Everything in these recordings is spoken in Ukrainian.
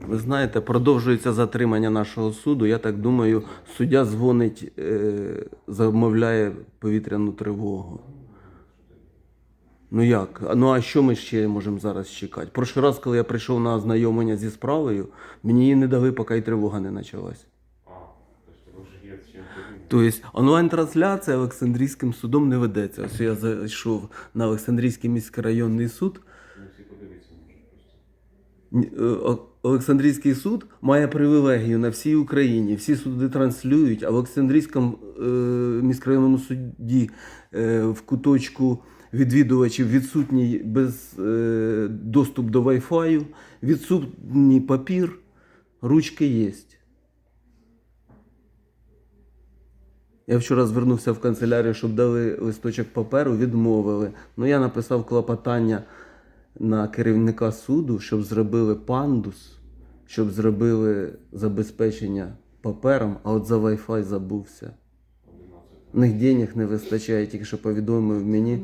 Ви знаєте, продовжується затримання нашого суду. Я так думаю, суддя дзвонить, е, замовляє повітряну тривогу. Ну як? Ну а що ми ще можемо зараз чекати? Прошлий раз, коли я прийшов на ознайомлення зі справою, мені її не дали, поки й тривога не почалась. А, то є з чим порівняти. Тобто онлайн-трансляція Олександрійським судом не ведеться. Ось я зайшов на Олександрійський міськрайонний суд. Олександрійський суд має привілегію на всій Україні. Всі суди транслюють, а в Олександрійському е, міськрайонному суді е, в куточку відвідувачів відсутній без е, доступ до Wi-Fi, відсутній папір, ручки є. Я вчора звернувся в канцелярію, щоб дали листочок паперу, відмовили. Ну я написав клопотання на керівника суду, щоб зробили пандус, щоб зробили забезпечення папером, а от за Wi-Fi забувся. 11. У них денег не вистачає, тільки що повідомив мені.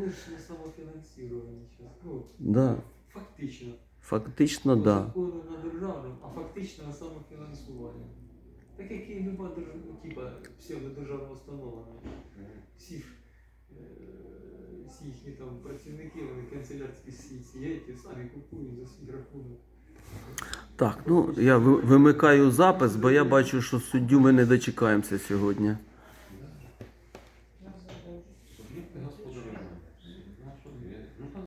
Ну, Да, фактично. фактично, По да. а фактично на самофінансування. Так як і люба типа псевдодержавна установа їхні там працівники, вони канцелярські всі самі купують за свій рахунок. Так, ну я вимикаю запис, бо я бачу, що суддю ми не дочекаємося сьогодні.